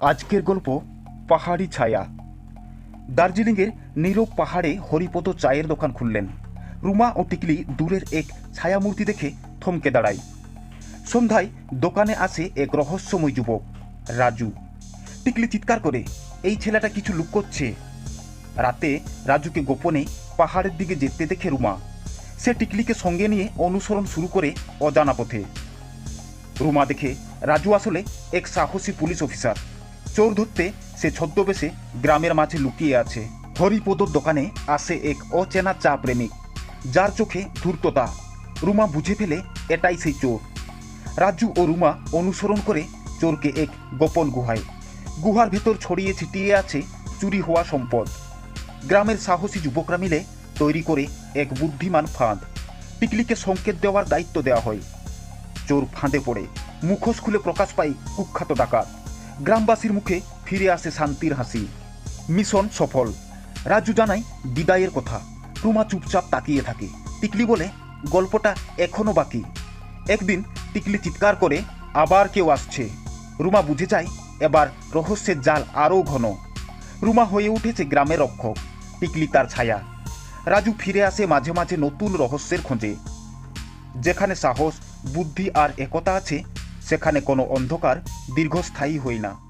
আজকের গল্প পাহাড়ি ছায়া। দার্জিলিংয়ের নীরব পাহাড়ে হরিপদ চায়ের দোকান খুললেন। রুমা ও টিকলি দূরের এক ছায়ামূর্তি দেখে থমকে দাঁড়ায়। সন্ধ্যায় দোকানে আসে এক রহস্যময় যুবক, রাজু। টিকলি চিৎকার করে, এই ছেলেটা কিছু লুক করছে। রাতে রাজুকে গোপনে পাহাড়ের দিকে যেতে দেখে রুমা। সে টিকলিকে সঙ্গে নিয়ে অনুসরণ শুরু করে অজানা পথে। রুমা দেখে রাজু আসলে এক সাহসী পুলিশ অফিসার। চোর ধরতে সে ছদ্মবেশে গ্রামের মাঝে লুকিয়ে আছে। হরিপদর দোকানে আসে এক অচেনা চা প্রেমিক। যার চোখে ধূর্ততা। রুমা বুঝে ফেলে এটাই সেই চোর। রাজু ও রুমা অনুসরণ করে চোরকে এক গোপন গুহায়। গুহার ভেতর ছড়িয়ে ছিটিয়ে আছে চুরি হওয়া সম্পদ। গ্রামের সাহসী যুবকরা মিলে তৈরি করে এক বুদ্ধিমান ফাঁদ। পিকলিকে সংকেত দেওয়ার দায়িত্ব দেওয়া হয়। চোর ফাঁদে পড়ে। মুখোশ খুলে প্রকাশ পায় কুখ্যাত ডাকাত। গ্রামবাসীর মুখে ফিরে আসে শান্তির হাসি। মিশন সফল। রাজু জানায়, বিদায়ের কথা। রুমা চুপচাপ তাকিয়ে থাকে। টিকলি বলে, গল্পটা এখনও বাকি। একদিন টিকলি চিৎকার করে, আবার কেউ আসছে। রুমা বুঝে যায়, এবার রহস্যের জাল আরও ঘন। রুমা হয়ে উঠেছে গ্রামের রক্ষক। টিকলি তার ছায়া। রাজু ফিরে আসে মাঝে মাঝে নতুন রহস্যের খোঁজে। যেখানে সাহস, বুদ্ধি আর একতা আছে, সেখানে কোনো অন্ধকার দীর্ঘস্থায়ী হই না।